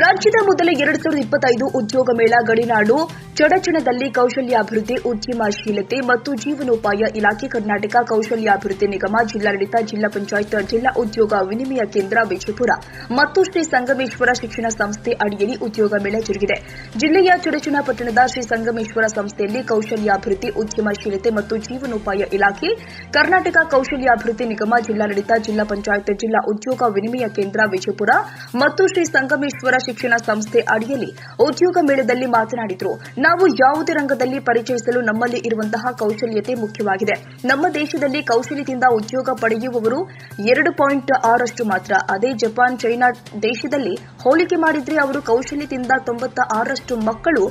ರಾಜ್ಯದ ಮೊದಲ ಎರಡು ಸಾವಿರದ ಇಪ್ಪತ್ತೈದು ಉದ್ಯೋಗ ಮೇಳ ಗಡಿನಾಡು. ಚಡಚಣದಲ್ಲಿ ಕೌಶಲ್ಯಾಭಿವೃದ್ಧಿ, ಉದ್ಯಮಶೀಲತೆ ಮತ್ತು ಜೀವನೋಪಾಯ ಇಲಾಖೆ ಕರ್ನಾಟಕ ಕೌಶಲ್ಯಾಭಿವೃದ್ಧಿ ನಿಗಮ, ಜಿಲ್ಲಾಡಳಿತ, ಜಿಲ್ಲಾ ಪಂಚಾಯತ್, ಜಿಲ್ಲಾ ಉದ್ಯೋಗ ವಿನಿಮಯ ಕೇಂದ್ರ ವಿಜಯಪುರ ಮತ್ತು ಶ್ರೀ ಸಂಗಮೇಶ್ವರ ಶಿಕ್ಷಣ ಸಂಸ್ಥೆ ಅಡಿಯಲ್ಲಿ ಉದ್ಯೋಗ ಮೇಳ ಜರುಗಿದೆ. ಜಿಲ್ಲೆಯ ಚಡಚಣ ಪಟ್ಟಣದ ಶ್ರೀ ಸಂಗಮೇಶ್ವರ ಸಂಸ್ಥೆಯಲ್ಲಿ ಕೌಶಲ್ಯಾಭಿವೃದ್ಧಿ, ಉದ್ಯಮಶೀಲತೆ ಮತ್ತು ಜೀವನೋಪಾಯ ಇಲಾಖೆ, ಕರ್ನಾಟಕ ಕೌಶಲ್ಯಾಭಿವೃದ್ಧಿ ನಿಗಮ, ಜಿಲ್ಲಾಡಳಿತ, ಜಿಲ್ಲಾ ಪಂಚಾಯತ್, ಜಿಲ್ಲಾ ಉದ್ಯೋಗ ವಿನಿಮಯ ಕೇಂದ್ರ ವಿಜಯಪುರ ಮತ್ತು ಶ್ರೀ ಸಂಗಮೇಶ್ವರ ಶಿಕ್ಷಣ ಸಂಸ್ಥೆ ಅಡಿಯಲ್ಲಿ ಉದ್ಯೋಗ ಮೇಳದಲ್ಲಿ ಮಾತನಾಡಿದರು. ನಾವು ಯಾವುದೇ ರಂಗದಲ್ಲಿ ಪರಿಚಯಿಸಲು ನಮ್ಮಲ್ಲಿ ಇರುವಂತಹ ಕೌಶಲ್ಯತೆ ಮುಖ್ಯವಾಗಿದೆ. ನಮ್ಮ ದೇಶದಲ್ಲಿ ಕೌಶಲ್ಯದಿಂದ ಉದ್ಯೋಗ ಪಡೆಯುವವರು ಎರಡು ಪಾಯಿಂಟ್ ಆರಷ್ಟು ಮಾತ್ರ. ಅದೇ ಜಪಾನ್, ಚೈನಾ ದೇಶದಲ್ಲಿ ಹೋಲಿಕೆ ಮಾಡಿದ್ರೆ ಅವರು ಕೌಶಲ್ಯದಿಂದ ತೊಂಬತ್ತ ಆರಷ್ಟು ಮಕ್ಕಳು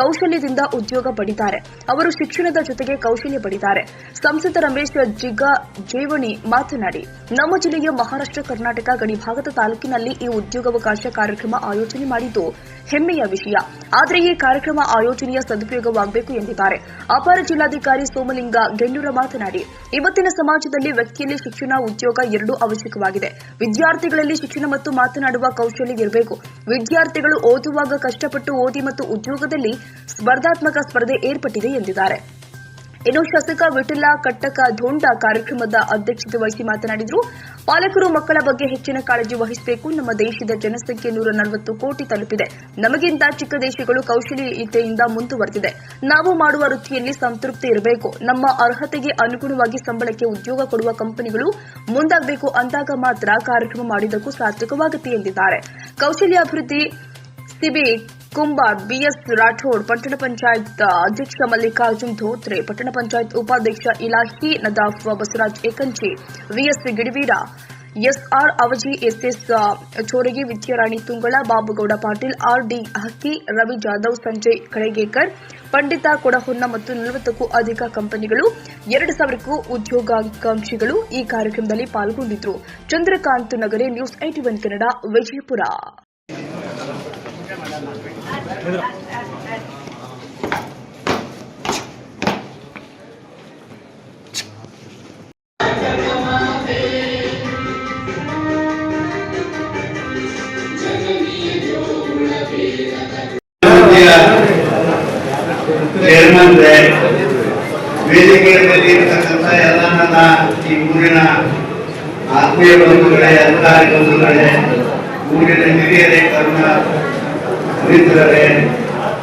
ಕೌಶಲ್ಯದಿಂದ ಉದ್ಯೋಗ ಪಡಿತಾರೆ. ಅವರು ಶಿಕ್ಷಣದ ಜೊತೆಗೆ ಕೌಶಲ್ಯ ಪಡಿತಾರೆ. ಸಂಸದ ರಮೇಶ್ ಜಿಗ ಜೇವಣಿ ಮಾತನಾಡಿ, ನಮ್ಮ ಜಿಲ್ಲೆಯ ಮಹಾರಾಷ್ಟ್ರ, ಕರ್ನಾಟಕ ಗಡಿಭಾಗದ ತಾಲೂಕಿನಲ್ಲಿ ಈ ಉದ್ಯೋಗಾವಕಾಶ ಕಾರ್ಯಕ್ರಮ ಆಯೋಜನೆ ಮಾಡಿದ್ದು ಹೆಮ್ಮೆಯ ವಿಷಯ. ಆದರೆ ಈ ಕಾರ್ಯಕ್ರಮ ಆಯೋಜನೆಯ ಸದುಪಯೋಗವಾಗಬೇಕು ಎಂದಿದ್ದಾರೆ. ಅಪರ ಜಿಲ್ಲಾಧಿಕಾರಿ ಸೋಮಲಿಂಗ ಗೆಣ್ಣೂರ ಮಾತನಾಡಿ, ಇವತ್ತಿನ ಸಮಾಜದಲ್ಲಿ ವ್ಯಕ್ತಿಯಲ್ಲಿ ಶಿಕ್ಷಣ, ಉದ್ಯೋಗ ಎರಡೂ ಅವಶ್ಯಕವಾಗಿದೆ. ವಿದ್ಯಾರ್ಥಿಗಳಲ್ಲಿ ಶಿಕ್ಷಣ ಮತ್ತು ಮಾತನಾಡುವ ಕೌಶಲ್ಯ ಇರಬೇಕು. ವಿದ್ಯಾರ್ಥಿಗಳು ಓದುವಾಗ ಕಷ್ಟಪಟ್ಟು ಓದಿ ಮತ್ತು ಉದ್ಯೋಗದಲ್ಲಿ ಸ್ಪರ್ಧಾತ್ಮಕ ಸ್ಪರ್ಧೆ ಏರ್ಪಟ್ಟಿದೆ ಎಂದಿದ್ದಾರೆ. ಇನ್ನು ಶಾಸಕ ವಿಠಲ ಕಟ್ಟಕ ಧೋಂಡ ಕಾರ್ಯಕ್ರಮದ ಅಧ್ಯಕ್ಷತೆ ವಹಿಸಿ ಮಾತನಾಡಿದರು. ಪಾಲಕರು ಮಕ್ಕಳ ಬಗ್ಗೆ ಹೆಚ್ಚಿನ ಕಾಳಜಿ ವಹಿಸಬೇಕು. ನಮ್ಮ ದೇಶದ ಜನಸಂಖ್ಯೆ ನೂರ ನಲವತ್ತು ಕೋಟಿ ತಲುಪಿದೆ. ನಮಗಿಂತ ಚಿಕ್ಕ ದೇಶಗಳು ಕೌಶಲ್ಯತೆಯಿಂದ ಮುಂದುವರೆದಿದೆ. ನಾವು ಮಾಡುವ ವೃತ್ತಿಯಲ್ಲಿ ಸಂತೃಪ್ತಿ ಇರಬೇಕು. ನಮ್ಮ ಅರ್ಹತೆಗೆ ಅನುಗುಣವಾಗಿ ಸಂಬಳಕ್ಕೆ ಉದ್ಯೋಗ ಕೊಡುವ ಕಂಪನಿಗಳು ಮುಂದಾಗಬೇಕು ಅಂದಾಗ ಮಾತ್ರ ಕಾರ್ಯಕ್ರಮ ಮಾಡಿದ್ದಕ್ಕೂ ಸಾರ್ಥಕವಾಗುತ್ತೆ ಎಂದಿದ್ದಾರೆ. ಕೌಶಲ್ಯಾಭಿವೃದ್ಧಿ ಸಿಬಿ ಕುಂಬಾರ್ ಬಿಎಸ್ ರಾಠೋಡ್ ಪಟ್ಟಣ ಪಂಚಾಯತ್ ಅಧ್ಯಕ್ಷ ಮಲ್ಲಿಕಾರ್ಜುನ್ ಧೋತ್ರೆ, ಪಟ್ಟಣ ಪಂಚಾಯತ್ ಉಪಾಧ್ಯಕ್ಷ Ilahi Nadaf Basavaraj Ekanchi, VS Gidaveera, SR Avaji, SS Choragi, Vidyarani Tungala, Babugouda Patil R D Hakki, Ravi Jadhav, Sanjay ಕಳೆಗೇಕರ್, ಪಂಡಿತ ಕೊಡಹೊನ್ನ ಮತ್ತು ನಲವತ್ತಕ್ಕೂ ಅಧಿಕ ಕಂಪನಿಗಳು, ಎರಡು ಸಾವಿರಕ್ಕೂ ಉದ್ಯೋಗಾಕಾಂಕ್ಷಿಗಳು ಈ ಕಾರ್ಯಕ್ರಮದಲ್ಲಿ ಪಾಲ್ಗೊಂಡಿದ್ದರು Chandrakant Nagare news IT one Kannada, Vijayapura. Chairman ವೇದಿಕೆಯಲ್ಲಿ ಇರ್ತಕ್ಕಂಥ ಎಲ್ಲ ನನ್ನ ಈ ಊರಿನ ಆತ್ಮೀಯ ಬಂಧುಗಳೇ ಅಧಿಕಾರಿ ಬಂಧುಗಳೇ ಊರಿನ ಹಿರಿಯರೇ ಕರ್ಮ ಮಿತ್ರರೇ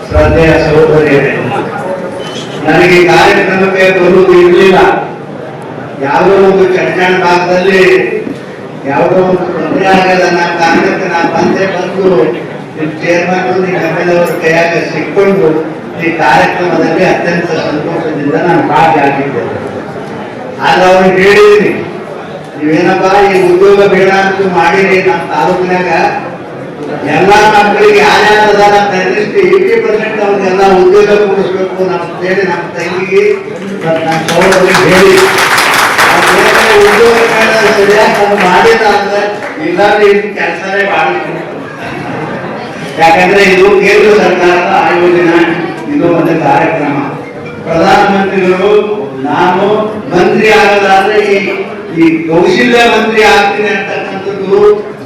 ಶ್ರದ್ಧೆಯ ಸಹೋದರಿಯರೇ, ನನಗೆ ಕಾರ್ಯಕ್ರಮಕ್ಕೆ ಬರುವುದು ಇರಲಿಲ್ಲ. ಯಾವುದೋ ಒಂದು ಕಲ್ಯಾಣ ಭಾಗದಲ್ಲಿ ಯಾವುದೋ ಒಂದು ತೊಂದರೆ ಆಗದ ನನ್ನ ಕಾರಣಕ್ಕೆ ನಾನು ಬಂದೆ ಬಂದು ನಿಮ್ಮ ಚೇರ್ಮನ್ ನಿಮ್ಮ ಎಮ್ಮೆಲ್ಲೆಯವರ ಕೈಯಾಗ ಸಿಕ್ಕೊಂಡು ಈ ಕಾರ್ಯಕ್ರಮದಲ್ಲಿ ಅತ್ಯಂತ ಸಂತೋಷದಿಂದ ನಾನು ಭಾಗಿಯಾಗಿದ್ದೆ ಆಗ ಅವ್ರಿಗೆ ಹೇಳಿದ್ದೀನಿ ನೀವೇನಪ್ಪ, ಈ ಉದ್ಯೋಗ ಬೇಡ ಅಂತ ಮಾಡಿರಿ, ನಮ್ಮ ತಾಲೂಕಿನಾಗ ಎಲ್ಲಾ ಮಕ್ಕಳಿಗೆ ಯಾರ್ಯಾರು ಅದಾರ ಕನಿಷ್ಠ ಏಯ್ಟಿ ಪರ್ಸೆಂಟ್ ಅವ್ರಿಗೆಲ್ಲ ಉದ್ಯೋಗ ಕೊಡಿಸ್ಬೇಕು ನಮ್ಮ ಹೇಳಿ ನಮ್ಮ ತಂಗಿಗೆ ನಮ್ಮ ಸಹೋದರಿಗೆ ಹೇಳಿ. ಉದ್ಯೋಗ ಸರಿಯಾಗಿ ಮಾಡಿಲ್ಲ ಅಂದ್ರೆ ಇಲ್ಲಾಂದ್ರೆ ಇದು ಕೆಲಸನೇ ಮಾಡಬೇಕು ಯಾಕಂದ್ರೆ ಇದು ಕೇಂದ್ರ ಸರ್ಕಾರದ ಆಯೋಜನೆ, ಇದು ಒಂದು ಕಾರ್ಯಕ್ರಮ. ಪ್ರಧಾನಮಂತ್ರಿಗಳು, ನಾನು ಮಂತ್ರಿ ಆಗದಾದ್ರೆ ಈ ಕೌಶಲ್ಯ ಮಂತ್ರಿ ಆಗ್ತೀನಿ ಅಂತಕ್ಕಂಥದ್ದು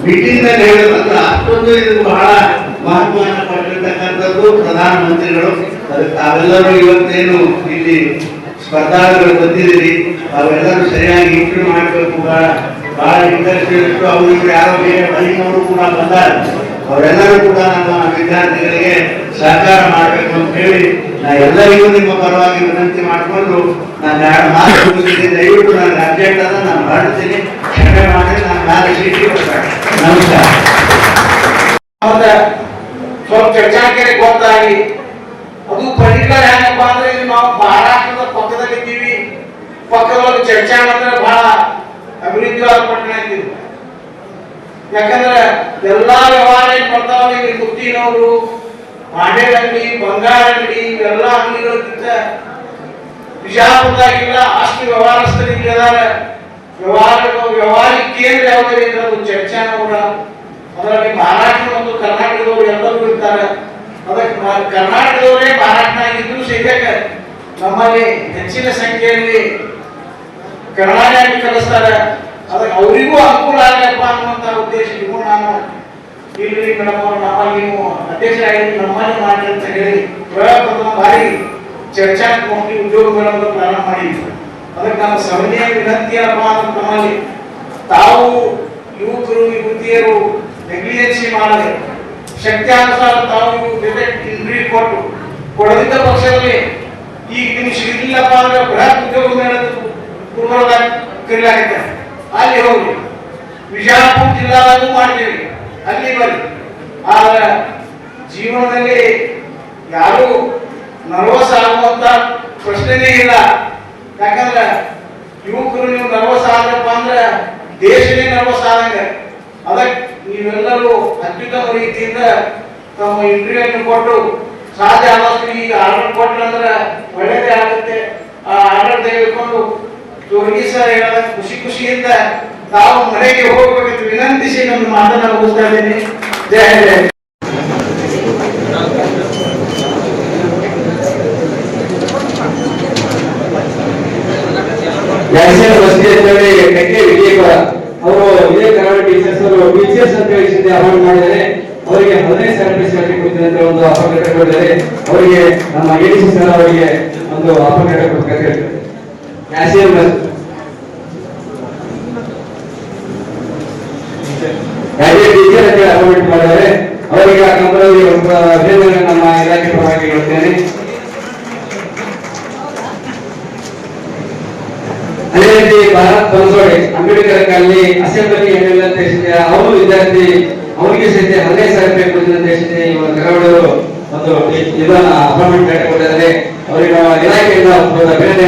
ಮೀಟಿಂಗ್ನಲ್ಲಿ ಹೇಳಿದಂತ ಅಷ್ಟೊಂದು ಇದು ಬಹಳ ಮಹತ್ವವನ್ನು ಪಟ್ಟಿರ್ತಕ್ಕಂಥದ್ದು ಪ್ರಧಾನಮಂತ್ರಿಗಳು. ತಾವೆಲ್ಲರೂ ಇವತ್ತೇನು ಇಲ್ಲಿ ಸ್ಪರ್ಧಾಳುಗಳು ಬಂದಿದ್ದೀರಿ, ಅವೆಲ್ಲರೂ ಸರಿಯಾಗಿ ಇಂಟ್ರಿ ಮಾಡಬೇಕು ಬಹಳ ಬಹಳ ಇಂಟ್ರೆಸ್ಟ್ ಇಟ್ಟು ಅವರು ಯಾರೋ ಬೇರೆ ಬಳಿನವರು ಕೂಡ ಬಂದಾರೆ. ಅವರೆಲ್ಲರೂ ಕೂಡ ನಮ್ಮ ವಿದ್ಯಾರ್ಥಿಗಳಿಗೆ ಸಹಕಾರ ಮಾಡಬೇಕು ಅಂತ ಹೇಳಿ ನಾ ಎಲ್ಲರಿಗೂ ನಿಮ್ಮ ಪರವಾಗಿ ವಿನಂತಿ ಮಾಡಿಕೊಂಡು ನಾನು ಎರಡು ಮಾತು ದಯವಿಟ್ಟು ನಾನು ಅರ್ಜೆಂಟ್ ಅದ ನಾನು ಹೊರಡ್ತೀನಿ ಸ್ವಲ್ಪ ಚರ್ಚಾಂಕರಿಗೆ ಗೊತ್ತಾಗಿ ಅದು ಪರ್ಟಿಕ್ಯುಲರ್ ಹೆಂಗಪ್ಪ ಅಂದ್ರೆ ಇಲ್ಲಿ ನಾವು ಮಹಾರಾಷ್ಟ್ರದ ಪಕ್ಕದಲ್ಲಿ ಇದ್ದೀವಿ. ಪಕ್ಕದೊಳಗೆ ಚರ್ಚಾ ಅಂದ್ರೆ ಬಹಳ ಅಭಿವೃದ್ಧಿವಾದ ಪಟ್ಟಣ ಇದ್ದೀವಿ ಯಾಕಂದ್ರೆ ಎಲ್ಲಾ ವ್ಯವಹಾರ ಏನ್ ಬರ್ತಾವ ಇಲ್ಲಿ ಗುತ್ತಿನವರು ಮಾಂಡ್ಯದ ಅಂಗಡಿ ಬಂಗಾರ ಅಂಗಡಿ ಇವೆಲ್ಲ ಅಂಗಡಿಗಳಿಗಿಂತ ಬಿಜಾಪುರದಾಗಿಲ್ಲ ಅಷ್ಟು ವ್ಯವಹಾರಸ್ಥರಿಗೆ ವ್ಯವಹಾರ ವ್ಯವಹಾರಿಕ ಕೇಂದ್ರ ಯಾವುದೇ ಇದ್ರೆ ಚರ್ಚೆ ಚರ್ಚಾನವರ ಅದರಲ್ಲಿ ಮಹಾರಾಷ್ಟ್ರ ಒಂದು ಕರ್ನಾಟಕದವರು ಎಲ್ಲರೂ ಇರ್ತಾರೆ. ಅದಕ್ಕೆ ಕರ್ನಾಟಕದವರೇ ಮಹಾರಾಷ್ಟ್ರ ಆಗಿದ್ರು ಸಹಿತ ನಮ್ಮಲ್ಲಿ ಹೆಚ್ಚಿನ ಸಂಖ್ಯೆಯಲ್ಲಿ ಕರ್ನಾಟಕ ಕಲಿಸ್ತಾರೆ. ಅದಕ್ಕೆ ಅವರಿಗೂ ಅನುಕೂಲ ಆಗಲಪ್ಪ ಅನ್ನುವಂತ ಉದ್ದೇಶಕ್ಕೂ ನಾನು ಇಲ್ಲಿ ಮೇಡಮ್ ಅವರು ನಮ್ಮಲ್ಲಿ ನೀವು ಅಧ್ಯಕ್ಷರಾಗಿ ನಮ್ಮಲ್ಲಿ ಮಾಡಿ ಅಂತ ಹೇಳಿ ಪ್ರಥಮ ಬಾರಿ ಚರ್ಚಾತ್ಮಕ ಉದ್ಯೋಗ ಉದ್ಯೋಗಗಳನ್ನು ಪ್ರಾರಂಭ ಮಾಡಿದ್ರು. ಅದಕ್ಕೆ ನಮ್ಮ ಸಭೆಯ ವಿನಂತಿ ಏನಪ್ಪ ತಾವು ಯುವಕರು, ಯುವತಿಯರು ನೆಗ್ಲಿಜೆನ್ಸಿ ಮಾಡದೆ, ಶಕ್ತ್ಯಾನುಸಾರ ತಾವು ಜೊತೆ ಇಂಟ್ರಿ ಕೊಟ್ಟು, ಕೊಡದಿದ್ದ ಪಕ್ಷದಲ್ಲಿ ಈಗ ನಿಮ್ಗೆ ಸಿಗಲಿಲ್ಲಪ್ಪ ಅಂದ್ರೆ ಬೃಹತ್ ಉದ್ಯೋಗ ಕರೀಲಾಗುತ್ತೆ. ಅಲ್ಲಿ ಹೋಗಿ ವಿಜಯಪುರ ಜಿಲ್ಲಾದಾಗೂ ಮಾಡ್ತೀವಿ ಅಲ್ಲಿ ಬರಿ ಆದ್ರೆ ಜೀವನದಲ್ಲಿ ಯಾರು ನರ್ವಸ್ ಆಗುವಂತ ಪ್ರಶ್ನೆನೇ ಇಲ್ಲ. ಯಾಕಂದ್ರೆ ಯುವಕರು ನೀವು ನರ್ವಸ್ ಆದ್ರಪ್ಪ ಅಂದ್ರೆ ದೇಶನೇ ನರ್ವಸ್ ಆದಂಗೆ. ಅದಕ್ಕೆ ನೀವೆಲ್ಲರೂ ಅತ್ಯುತ್ತಮ ರೀತಿಯಿಂದ ತಮ್ಮ ಇಂಟರ್ವ್ಯೂ ಕೊಟ್ಟು ಸಾಧ್ಯ ಆದಷ್ಟು ಈಗ ಆರ್ಡರ್ ಕೊಟ್ಟರೆ ಅಂದ್ರೆ ಒಳ್ಳೇದೇ ಆಗುತ್ತೆ. ಆ ಆರ್ಡರ್ ತೆಗೆದುಕೊಂಡು ಜೋಗಿ ಸರ್ ಖುಷಿ ಖುಷಿಯಿಂದ ತಾವು ಮನೆಗೆ ಹೋಗ್ಬೇಕಂತ ವಿನಂತಿಸಿ ನನ್ನ ಮಾತನ್ನ ಮುಗಿಸ್ತಾ ಇದ್ದೀನಿ. ಜಯ ಜಯ ಅವರು ವಿಜಯ ಕರಾವಳಿ ಟೀಚರ್ಸ್ ಅಂತ ಹೇಳಿ ಅವರಿಗೆ ಹದಿನೈದು ಸಾವಿರ ರೂಪಾಯಿ ಅಂತ ಒಂದು ಆಫರ್ ಲೆಟರ್ ಅವರಿಗೆ ನಮ್ಮ ಸರ್ ಅವರಿಗೆ ಒಂದು ಹೇಳಿ ಮಾಡಿದ್ದಾರೆ. ಅವರಿಗೆ ಆ ಒಂದು ಅಭಿನಂದನೆ ನಮ್ಮ ಇಲಾಖೆ ಪರವಾಗಿ ಹೇಳ್ತೇನೆ ಅದೇ ರೀತಿ ಭಾರತ್ ಅಂಬೇಡ್ಕರ್ ಅಲ್ಲಿ ಅಸೆಂಬ್ಲಿ ಏನಿಲ್ಲ ಅಂತ ಹೇಳಿದ್ರೆ ಅವರು ವಿದ್ಯಾರ್ಥಿ, ಅವರಿಗೆ ಸಹಿತ ಹದಿನೈದು ಸಾವಿರ ರೂಪಾಯಿ ಕೊಡ್ತೀನಿ ಅಂತ ಹೇಳಿದ್ರೆ ಇವಾಗ ಕರಾವಳಿಯವರು ಒಂದು ಇದನ್ನ ಅಪಾಯಿಂಟ್ಮೆಂಟ್ ಕೊಟ್ಟಿದ್ದಾರೆ ಅವರಿಗೆ ಇಲಾಖೆಯಿಂದ ಒಂದು ಅಭಿನಂದನೆ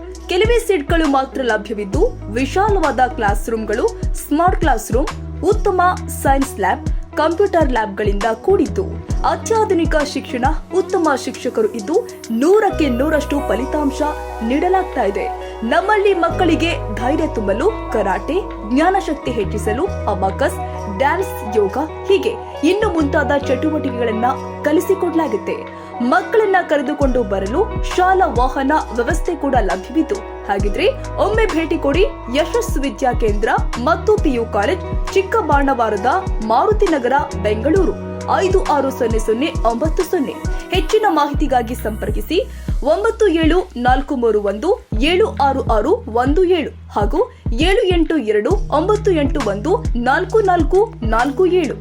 ಕೆಲವೇ ಸೀಟ್ಗಳು ಮಾತ್ರ ಲಭ್ಯವಿದ್ದು ವಿಶಾಲವಾದ ಕ್ಲಾಸ್ ರೂಮ್ಗಳು ಸ್ಮಾರ್ಟ್ ಕ್ಲಾಸ್ ರೂಮ್ ಉತ್ತಮ ಸೈನ್ಸ್ ಲ್ಯಾಬ್, ಕಂಪ್ಯೂಟರ್ ಲ್ಯಾಬ್ಗಳಿಂದ ಕೂಡಿದ್ದು. ಅತ್ಯಾಧುನಿಕ ಶಿಕ್ಷಣ ಉತ್ತಮ ಶಿಕ್ಷಕರು ಇದ್ದು ನೂರಕ್ಕೆ ನೂರಷ್ಟು ಫಲಿತಾಂಶ ನೀಡಲಾಗ್ತಾ ಇದೆ. ನಮ್ಮಲ್ಲಿ ಮಕ್ಕಳಿಗೆ ಧೈರ್ಯ ತುಂಬಲು, ಕರಾಟೆ, ಜ್ಞಾನಶಕ್ತಿ ಹೆಚ್ಚಿಸಲು ಅಬಾಕಸ್, ಡ್ಯಾನ್ಸ್, ಯೋಗ ಹೀಗೆ ಇನ್ನು ಮುಂತಾದ ಚಟುವಟಿಕೆಗಳನ್ನ ಕಲಿಸಿಕೊಡ್ಲಾಗುತ್ತೆ. ಮಕ್ಕಳನ್ನ ಕರೆದುಕೊಂಡು ಬರಲು ಶಾಲಾ ವಾಹನ ವ್ಯವಸ್ಥೆ ಕೂಡ ಲಭ್ಯವಿತ್ತು. ಹಾಗಿದ್ರೆ ಒಮ್ಮೆ ಭೇಟಿ ಕೊಡಿ ಯಶಸ್ ವಿದ್ಯಾ ಕೇಂದ್ರ ಮತ್ತು ಪಿಯು ಕಾಲೇಜ್ ಚಿಕ್ಕಬಾಣವಾರದ ಮಾರುತಿ ನಗರ, ಬೆಂಗಳೂರು. ಐದು ಆರು ಸೊನ್ನೆ ಸೊನ್ನೆ ಒಂಬತ್ತು ಸೊನ್ನೆ. ಹೆಚ್ಚಿನ ಮಾಹಿತಿಗಾಗಿ ಸಂಪರ್ಕಿಸಿ ಒಂಬತ್ತು ಏಳು ನಾಲ್ಕು ಮೂರು ಒಂದು ಏಳು ಆರು ಆರು ಒಂದು ಏಳು ಹಾಗೂ ಏಳು ಎಂಟು ಎರಡು ಒಂಬತ್ತು ಎಂಟು ಒಂದು ನಾಲ್ಕು ನಾಲ್ಕು ನಾಲ್ಕು ಏಳು.